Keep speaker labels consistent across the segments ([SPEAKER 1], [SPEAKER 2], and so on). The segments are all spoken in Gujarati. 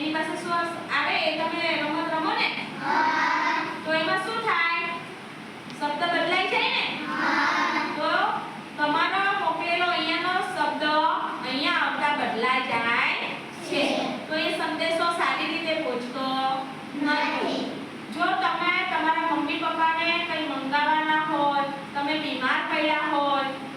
[SPEAKER 1] Ini pasti suas, ada ya, tapi ya, સારી રીતે પૂછતો નથી. જો તમે તમારા મમ્મી પપ્પાને કંઈ મંગાવવાના હોય, તમે બીમાર પડ્યા હોય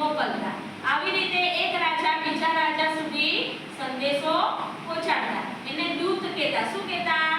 [SPEAKER 1] મોકલતા આવી રીતે એક રાજા બીજા રાજા સુધી સંદેશો પહોંચાડતા. એને દૂત કહેતા. શું કહેતા?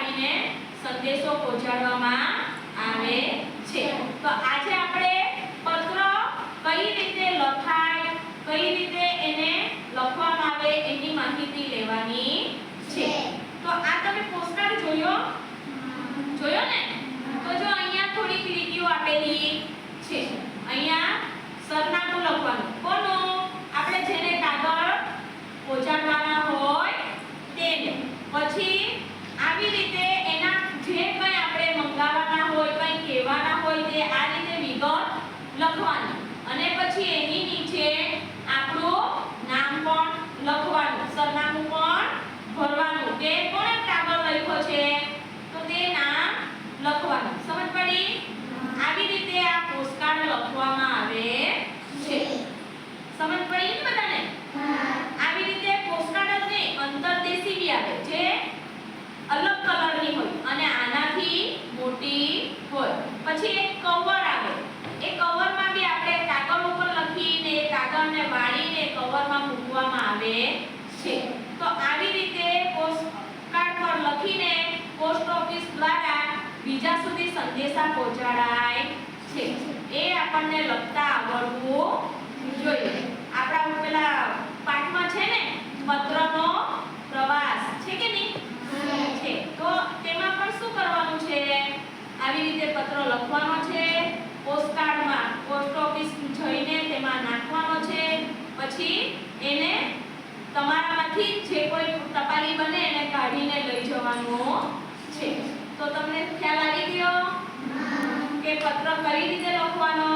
[SPEAKER 1] પાડીને સંદેશો પહોંચાડવામાં આવે છે. તો આજે આપણે પત્ર કઈ રીતે લખાય કઈ રીતે એને લખવામાં આવે એની માહિતી લેવાની છે. તો આ તમે પોસ્ટર જોયો? જોયો ને? આવે છે. તો આવી રીતે પોસ્ટકાર્ડ પર લખીને પોસ્ટ ઓફિસ દ્વારા બીજા સુધી સંદેશા પહોંચાડાય છે. એ આપણને લખતા આવડવું જોઈએ. આપણા પેલા પાઠમાં છે ને, પત્રનો પ્રવાસ છે કે નહીં? છે. તો તેમાં પણ શું કરવાનું છે? આવી રીતે પત્ર લખવાનો છે પોસ્ટકાર્ડમાં પોસ્ટ ઓફિસ જઈને તેમાં નાખવાનો છે. પછી એને તમારામાંથી જે કોઈ ટપાલી બને એને કાઢીને લઈ જવાનું છે. તો તમને ખ્યાલ આવી ગયો? કે પત્ર કઈ રીતે લખવાનો